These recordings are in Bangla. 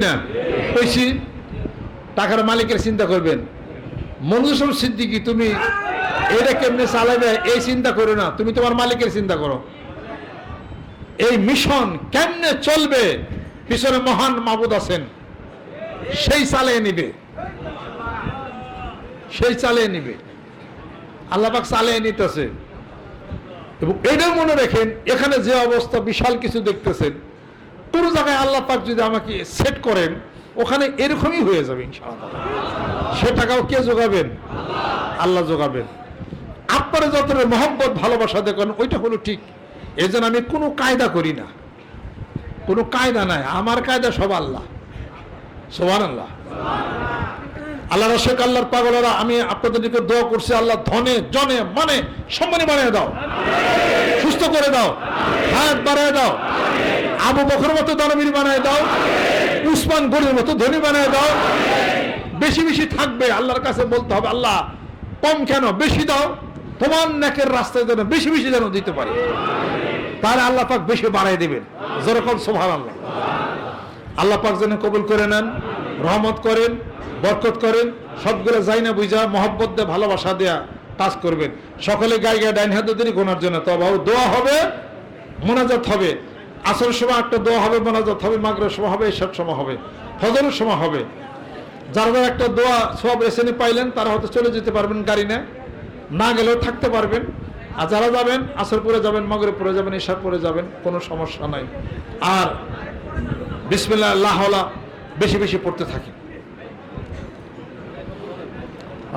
না। বেশি টাকার মালিকের চিন্তা করবেন। মঞ্জুসম সিদ্দিকি, তুমি এটা কেমনে চালাবে? এই চিন্তা করো না। তুমি তোমার মালিকের চিন্তা করো। এই মিশন কেমনে চলবে? পিছনে মহান মাবুদ আছেন। সেই চালিয়ে নিবে। সেই চালিয়ে নিবে। আল্লাপাক চালিয়ে নিতেছে। এবং এটাও মনে রাখেন, এখানে যে অবস্থা, বিশাল কিছু দেখতেছেন। কোন জায়গায় আল্লাহ পাক যদি আমাকে সেট করেন, ওখানে এরকমই হয়ে যাবে ইনশাআল্লাহ। সে টাকাও কে যোগাবেন? আল্লাহ যোগাবেন। আপনারা যতটা মহব্বত, ভালোবাসা দেখেন, ওইটা হলো ঠিক। এই আমি কোনো কায়দা করি না। কোনো কায়দা নাই। আমার কায়দা সব আল্লাহ। সোহান আল্লাহ আল্লাহ রশেক আল্লাহর পাগলেরা, আমি আপনাদের দিকে দোয়া করছি, আল্লাহ ধনে, জনে মানে সম্মানে বানিয়ে দাও। সুস্থ করে দাও। হাত বাড়ায় দাও। আবু বকর মতো দানবীর বানায় দাও। উসমান গরির মতো ধনী বানায় দাও। বেশি বেশি থাকবে, আল্লাহর কাছে বলতে হবে, আল্লাহ, কম কেন, বেশি দাও। তোমার নেকের রাস্তায় যেন বেশি বেশি যেন দিতে পারে। তাহলে আল্লাহ পাক বেশি বাড়াই দেবেন। যেরকম সোভান আল্লাহ আল্লাহ পাক যেন কবুল করে নেন, রহমত করেন, বরকত করেন, সবগুলো যাই না বুঝা মহব্বত দিয়ে, ভালোবাসা দেয়া কাজ করবেন। সকলে গায়ে গায়ে ডাইন হাতে দিনই গোনার জন্য তবে দোয়া হবে, মোনাজাত হবে। আসর সময় একটা দোয়া হবে, মোনাজাত হবে মাগরের সময় হবে এসব সময় হবে, ফজরের সময় হবে। যারা যারা একটা দোয়া সব এসেনি পাইলেন, তারা হয়তো চলে যেতে পারবেন গাড়ি না না গেলেও থাকতে পারবেন। আর যারা যাবেন, আসর পরে যাবেন মগরে পরে যাবেন এসার পরে যাবেন, কোনো সমস্যা নাই। আর বিসমিল্লা আল্লাহ বেশি বেশি পড়তে থাকি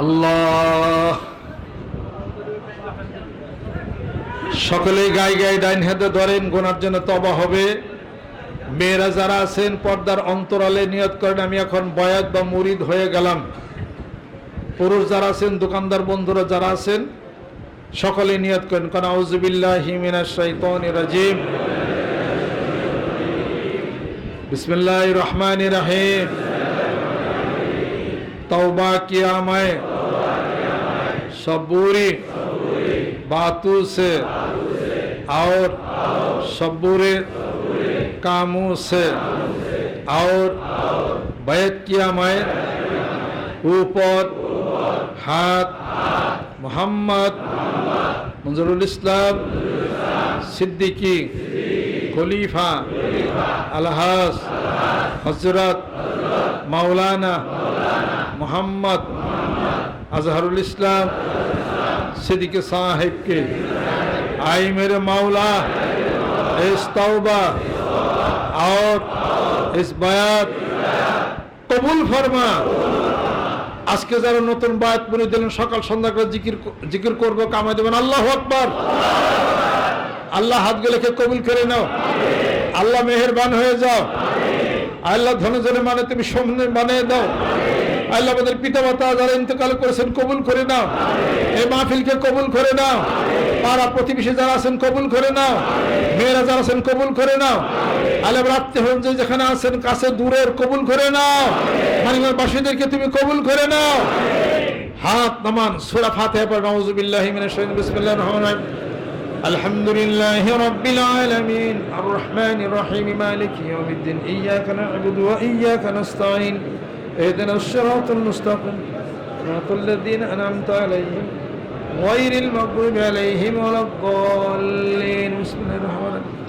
আল্লাহ সকলেই গায়ে গায়ে ডাইন হাতে ধরেন, গোনার জন্য তবা হবে। মেয়েরা যারা আছেন, পর্দার অন্তরালে নিয়ত করেন, আমি এখন বয়াত বা মুরিদ হয়ে গেলাম। পুরুষ যারা আছেন, দোকানদার বন্ধুরা যারা আছেন সকলে নিয়ত করেন। কারণ আউজুবিল্লাহ হিমিনা শৈতন রাজিম। বিসমিল্লাহ রহমান রাহিম। তওবা কিয়ামায় সবুরি। বাতু সে और सब बुरे कामों से और बैत किया मैं ऊपर हाथ मोहम्मद मंजरुल इस्लाम सिद्दीकी खलीफा अलहस हज़रत मौलाना मोहम्मद अजहरुल इस्लाम सिद्दीकी साहिब के আই মেরে মাওলা इस तौबा और इस बयात কবুল ফরমা আজকে যারা নতুন বায়াত বলে দিলেন সকাল সন্ধ্যা করে জিকির জিকির করবো কামাই দেবেন আল্লাহ আকবার আল্লাহ হাত গুলোকে কবুল করে নাও আল্লাহ মেহেরবান হয়ে যাও আল্লাহ ধনজনে মানে তুমি সামনে বানিয়ে দাও আল্লাহ আমাদের পিতা মাতা যারা ইন্তকাল করেছেন কবুল করে নাও এই মাহফিলকে কবুল করে নাও পাড়া প্রতিবেশী যারা আছেন কবুল করে নাও মেয়েরা যারা আছেন কবুল করে নাও আল্লাহ আত্মীয় যে যেখানে আছেন কাছে দূরের কবুল করে নাও মানিমার বাসীদেরকে তুমি কবুল করে নাও হাত নামান সুরা ফাতিহা পড় নাউজুবিল্লাহি মিনাশ শাইতানির বিসমিল্লাহির রহমানির রহিম الحمد لله رب العالمين الرحمن الرحيم مالك يوم الدين إياك نعبد وإياك نستعين اهدنا الصراط المستقيم صراط الذين أنعمت عليهم غير المغضوب عليهم ولا الضالين. بسم الله الرحمن الرحيم.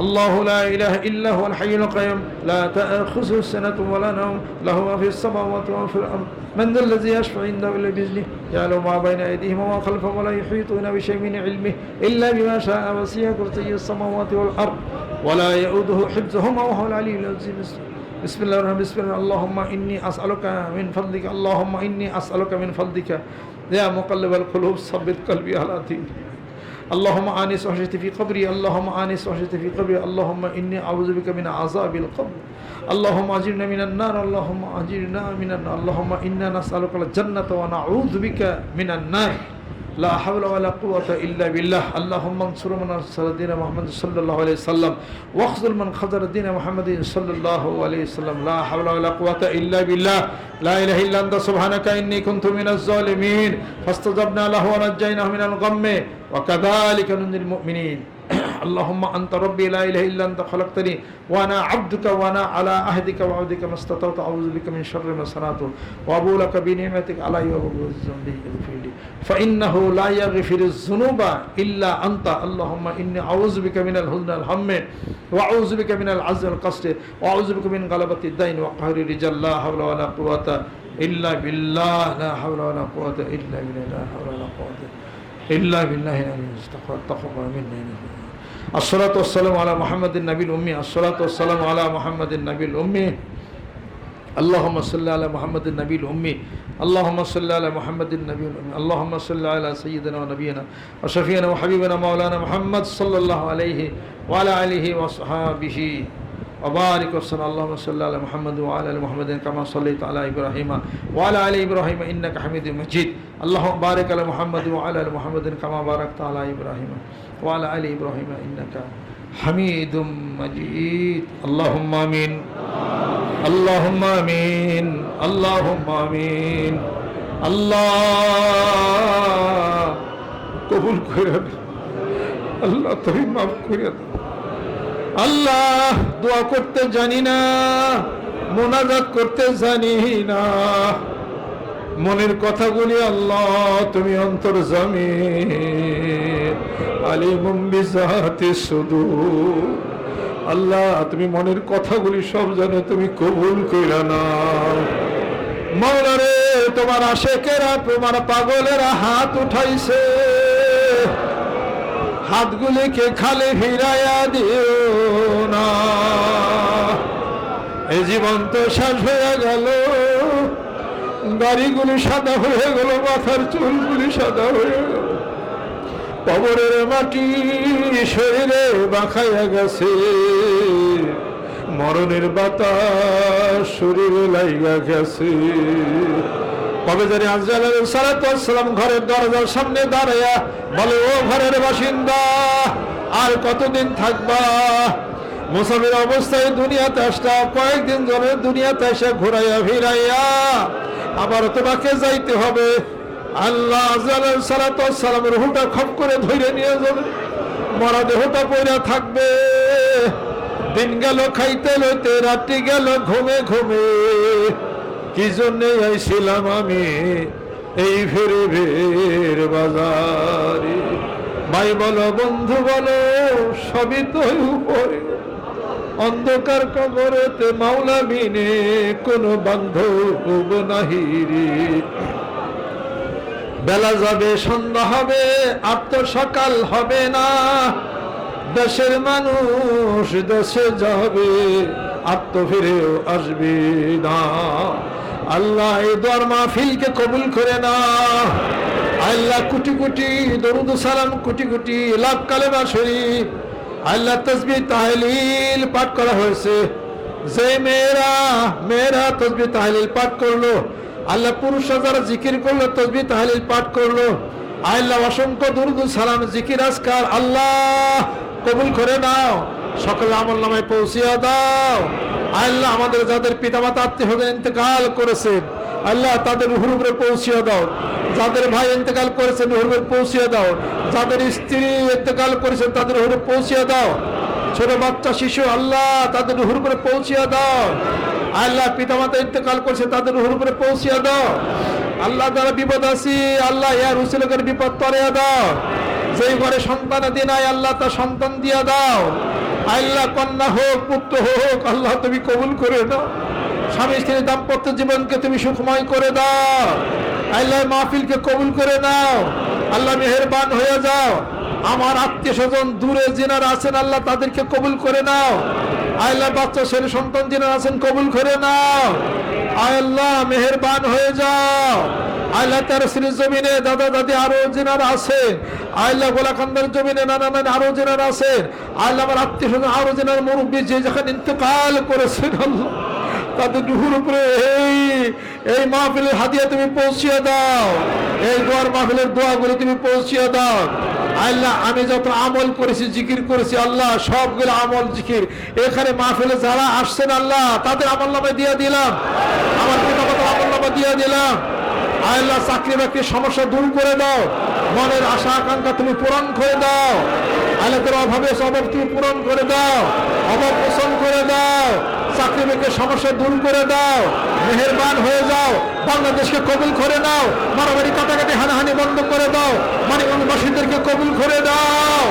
الله لا إله إلا هو الحي القيوم. لا تأخذه سنة ولا نوم. له ما في السماوات وما في الأرض. من ذا الذي يشفع عنده إلا بإذنه. يعلم ما بين أيديهم وما خلفهم ولا يحيطون بشيء من علمه إلا بما شاء. وسع كرسي السماوات والأرض. ولا يؤوده حفظهما وهو العلي العظيم. বিসমিল্লাহ রহমান বিসমিল্লাহ আল্লাহম্মা ইন্নি আস আলোকা মিন ফলদিকা আল্লাহম্মা ইন্নি আস আলোকা মিন ফলদিকা ইয়া মোকাল্লেবাল খুলুব সাব্বিত কলবি আলাদি আল্লাহম্মা আনিস ওহসিতি ফি কবরি, আল্লাহম্মা আনিস ওহসিতি ফি কবরি, আল্লাহম্মা ইন্নি আউযুবিকা মিন আযাবিল কবর, আল্লাহম্মা আজিরনা মিনান নার, আল্লাহম্মা আজিরনা মিনান আল্লাহম্মা ইন্না নাসআলুকাল জান্নাতা ওয়া নাউযু মিনান নার لا حول ولا قوة إلا بالله اللهم انصر من انصر دين محمد صلى الله عليه وسلم واخذل من خذل دين محمد صلى الله عليه وسلم لا حول ولا قوة إلا بالله لا إله إلا أنت سبحانك إني كنت من الظالمين فاستجبنا له ونجيناه من الغم وكذلك ننجي المؤمنين اللهم أنت ربي لا إله إلا أنت خلقتني وأنا عبدك وأنا على عهدك وعهدك ما استطعت أعوذ بك من شر ما صنعت وأبو لك بنعمتك علي وأبو ذنبي اغفر لي فإنه لا يغفر الذنوب إلا أنت اللهم إني أعوذ بك من الحزن الهم وأعوذ بك من العز والقصد وأعوذ بك من غلبة الدين وقهر الرجال لا حول ولا قوة إلا بالله لا حول ولا قوة إلا بالله لا حول ولا قوة إلا بالله العلي استغفر تقبل مني الصلاة والسلام على محمد النبي الأمي الصلاة والسلام على محمد النبي الأمي اللهم صل على محمد النبي الأمي اللهم صل على محمد النبي الأمي اللهم صل على سيدنا ونبينا وشفينا وحبيبنا مولانا محمد صلى الله عليه وعلى آله وصحابه وبارك وسلم اللهم صل على محمد وعلى ال محمد كما صليت على ابراهيم وعلى ال ابراهيم انك حميد مجيد اللهم بارك على محمد وعلى ال محمد كما باركت على ابراهيم وعلى ال ابراهيم انك حميد مجيد اللهم امين اللهم امين اللهم امين আল্লাহ কবুল করে আল্লাহ তুমি মাফ করে দাও আল্লাহ দোয়া করতে জানি না, মোনাজাত করতে জানি না। মনের কথাগুলি আল্লাহ, তুমি অন্তর জামি আলী মুম্বিজাতে শুধু আল্লাহ, তুমি মনের কথাগুলি সব জানো তুমি কবুল কইরা না মৌলারে, তোমার আশেকেরা, তোমার পাগলেরা হাত উঠাইছে। হাতগুলিকে খালি ফিরাইয়া দিও না। এই জীবন তো শেষ হয়ে গেল। গাড়িগুলি সাদা হয়ে গেল, মাথার চুলগুলি সাদা হয়ে গেল। কবরের মাটি শরীরে বাখাইয়া গেছে। মরণের বাতাস শরীরে লাইগা গেছে। কবে জানি আজরাইল সালাম ঘরের দরজার সামনে দাঁড়াইয়া বলে, ও ঘরের বাসিন্দা, আর কতদিন থাকবা? মুসাফির অবস্থায় দুনিয়াতে আসটা কয়েকদিন ধরে দুনিয়াতে এসে ঘুরাইয়া ফিরাইয়া, আবার তোমাকে যাইতে হবে। আল্লাহ সালাম রুহুটা খপ করে ধরে নিয়ে যাবে। মরা দেহটা পয়রা থাকবে। দিন গেল, খাইতে লইতে রাত্রি গেল, ঘুমে ঘুমে। কি জন্যে আইছিলাম আমি এই ফেরে ভের বাজারে? ভাই বলো, বন্ধু বলো, সবই তো উপরে। অন্ধকার কবরেতে মাওলা বিনে কোনো বান্ধব নাহিরি বেলা যাবে, সন্ধ্যা হবে আর তো সকাল হবে না। দেশের মানুষ দেশে যাবে আর তো ফিরেও আসবে না। আল্লাহ এই দোয়ার মাহফিলকে কবুল করে না। আল্লাহ কোটি কোটি দরুদ সালাম, কোটি কোটি লাখ কালেমা শরীফ, আল্লাহ তসবি তাহলিল পাঠ করা হয়েছে। যে মেয়েরা মেয়েরা তসবি তাহলিল পাঠ করল, আল্লাহ পুরুষ যারা জিকির করল, তসবি তাহলিল পাঠ করল, আল্লাহ অসংখ্য দুরুদ সালাম, জিকির আজকার আল্লাহ কবুল করে নাও। সকল আমল নামায় পৌঁছিয়ে দাও। আল্লাহ আমাদের যাদের পিতামাতা আত্মীয় ইন্তেকাল করেছেন, আল্লাহ তাদের রুহুর উপরে পৌঁছিয়ে দাও। যাদের ভাই ইন্তেকাল করেছেন, রুহুর উপরে পৌঁছিয়ে দাও। যাদের স্ত্রী ইন্তেকাল করেছেন, তাদের রুহুর পৌঁছিয়ে দাও। ছোট বাচ্চা, শিশু, আল্লাহ তাদের রুহুর উপরে পৌঁছিয়ে দাও। আল্লাহ পিতামাতা ইন্তেকাল করছে, তাদের রুহুর উপরে পৌঁছিয়ে দাও। আল্লাহ দ্বারা বিপদ আছি, আল্লাহ ইয়ার হুসেলের বিপদ তরে দাও। যেই ঘরে সন্তান দিন আয় আল্লাহ তার সন্তান দিয়া দাও। আল্লাহ কন্যা হোক, পুত্র হোক, আল্লাহ তুমি কবুল করে দাও। স্বামী স্ত্রীর দাম্পত্য জীবনকে তুমি সুখময় করে দাও। আল্লাহ মাহফিলকে কবুল করে নাও আল্লাহ মেহেরবান হয়ে যাও। আমার আত্মীয় স্বজন দূরে যিনারা আছেন, আল্লাহ তাদেরকে কবুল করে নাও। আল্লাহ বাচ্চা, ছেলে, সন্তান যিনারা আছেন, কবুল করে নাও। আল্লাহ মেহেরবান হয়ে যাও। আল্লাহ তার শ্রী জমিনে দাদা দাদি আরও যেনারা আছেন আল্লাহ গোলাকান্দার জমিনে নানা নানা আরও যেনারা আছেন আল্লাহ আমার আত্মীয় স্বজন আরও যেনার মুরব্বী যে যখন ইন্তকাল করেছেন তাদের দুহুর উপরে এই এই মাহফিলের হাদিয়া তুমি পৌঁছিয়ে দাও। এই দোয়ার মাহফিলের দোয়াগুলো তুমি পৌঁছিয়ে দাও। আল্লাহ, আমি যত আমল করেছি, জিকির করেছি, আল্লাহ, সবগুলো আমল, জিকির। এখানে মাহফিলে যারা আসছেন আল্লাহ, তাদের আমল নামে দিয়ে দিলাম। আমার পিতা আমল নামে দিয়ে দিলাম। আল্লাহ চাকরি বাকরির সমস্যা দূর করে দাও। মনের আশা আকাঙ্ক্ষা তুমি পূরণ করে দাও। আল্লাহ তোর অভাবে অভাব তুমি পূরণ করে দাও। অভাব পোষণ করে দাও। চাকরি বেকের সমস্যা দূর করে দাও। মেহেরবান হয়ে যাও। বাংলাদেশকে কবুল করে নাও। মারামারি কাটাকাটি হানাহানি বন্ধ করে দাও। মানিকগঞ্জবাসীদেরকে কবুল করে দাও।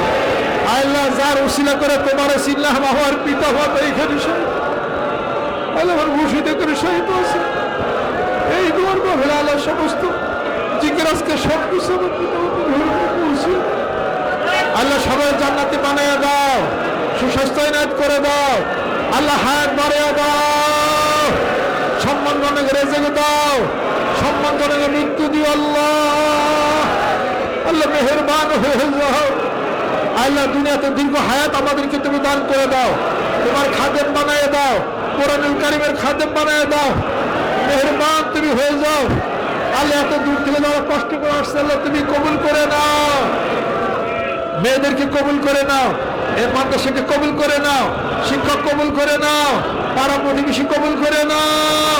আল্লাহ যার উশিলা করে তোমার সিল্লাহ হওয়ার পিতা হওয়া এইখানে শহীদ আল্লাহ মুর্শিদে করে শহীদ আছে আল্লাহ সমস্ত জিজ্ঞাসকে সব কিছু আল্লাহ সবাই জান্নাতে বানিয়ে দাও, সুস্বাস্থ্য এনায়ত করে দাও, আল্লাহ হায়াত বাড়িয়ে দাও। সম্মান সম্মানজনক রেজেকে দাও, সম্মান সম্মানজনক মৃত্যু দিও আল্লাহ। আল্লাহ মেহরবান হয়ে যাও। আল্লাহ দুনিয়াতে দীর্ঘ হায়াত আমাদেরকে তুমি দান করে দাও। তোমার খাদেম বানিয়ে দাও, কোরআনুল কারিমের খাদেম বানিয়ে দাও। মেহরবান তুমি হয়ে যাও। আল্লাহ এত দূর থেকে যারা কষ্ট করে আসছে, আল্লাহ তুমি কবুল করে নাও। মেয়েদেরকে কবুল করে নাও এর মাদ্রাসাকে কবুল করে নাও, শিক্ষক কবুল করে নাও, পাড়া প্রতিবেশী কবুল করে নাও।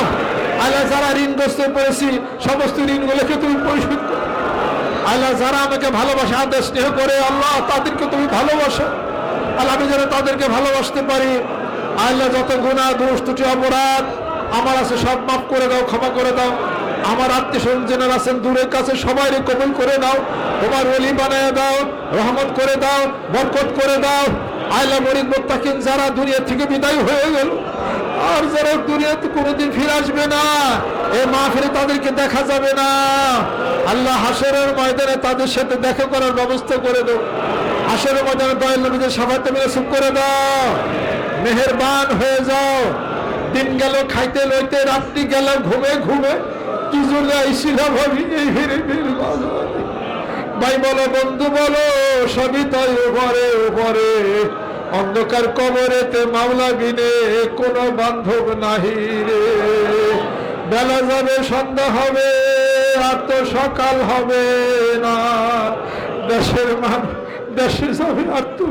আল্লাহ যারা ঋণগ্রস্ত পড়েছি, সমস্ত ঋণগুলোকে তুমি পরিশোধ করো। আল্লাহ যারা আমাকে ভালোবাসে আদেশ স্নেহ করে, আল্লাহ তাদেরকে তুমি ভালোবাসো। আল্লাহ আমি যেন তাদেরকে ভালোবাসতে পারি। আল্লাহ যত গুণা দোষ অপরাধ আমার আছে, সব মাফ করে দাও, ক্ষমা করে দাও। আমার আত্মীয় স্বজন জেনার আছেন, দূরের কাছে সবাই কবুল করে দাও, তোমার অলি বানিয়ে দাও, রহমত করে দাও, বরকত করে দাও। আল্লাহ মরিদ মোত্তাকিন যারা দুনিয়া থেকে বিদায় হয়ে গেল, আর যারা দুনিয়াতে কোনোদিন ফিরে আসবে না, এ মা মাহফিলে তাদেরকে দেখা যাবে না। আল্লাহ হাসরের ময়দানে তাদের সাথে দেখা করার ব্যবস্থা করে দাও। হাসরের ময়দানে দয়াল নবীদের সবাই তুমি সুখ করে দাও। মেহেরবান হয়ে যাও। দিন গেল, খাইতে লইতে, রাত্রি গেল, ঘুমে ঘুমে কি জন্য আইসিলা ভাবি এই হেরে ভাই বলো, বন্ধু বলো সবই তাই উপরে উপরে। অন্ধকার কবরেতে মামলা বিনে কোনো বান্ধব নাহি রে। বেলা যাবে, সন্ধ্যা হবে, আর তো সকাল হবে না। দেশের মান, দেশে যাবে, আর তো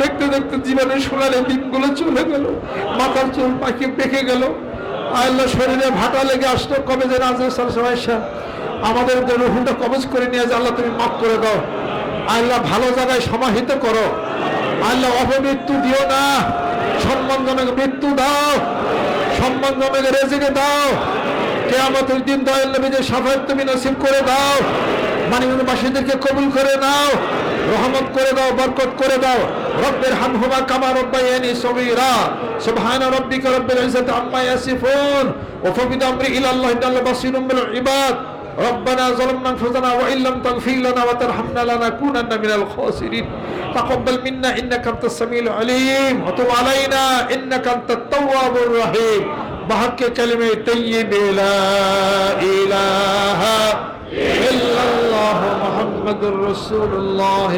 দেখতে দেখতে জীবনের সোনালি দিনগুলো চলে গেল। মাথার চুল পাখি পেকে গেল। আল্লাহ শরীরে ভাটা লেগে আসলো, কবে যে রাজা সময় আমাদের রুহুটা কবজ করে নিয়ে যে আল্লাহ তুমি মাফ করে দাও। আল্লাহ ভালো জায়গায় সমাহিত করো। আল্লাহ অপমৃত্যু দিও না। সম্মানজনক মৃত্যু দাও। সম্মানজনক রেজেকে দাও। কে কেয়ামতের দিন দয়াল নবীদের সাফাত তুমি নসিব করে দাও। মানিকবাসীদেরকে কবুল করে নাও। রহমত করে দাও, বরকত করে দাও। রব্বের হামহুমা কামা রব্বায়ানি সগীরা সুবহান রাব্বিকা রব্বিল ইজ্জাতি আম্মা ইয়াসিফুন ওয়া ফাবিদ আমরি ইলা আল্লাহ ইন্নাল্লাহ বাসীরুম বিল ইবাদ ربنا ظلمنا انفسنا وان لم تغفر لنا وترحمنا لنكونن من الخاسرين تقبل منا انك انت السميع العليم وتب علينا انك انت التواب الرحيم بحق كلمه طيب لا اله الا الله محمد رسول الله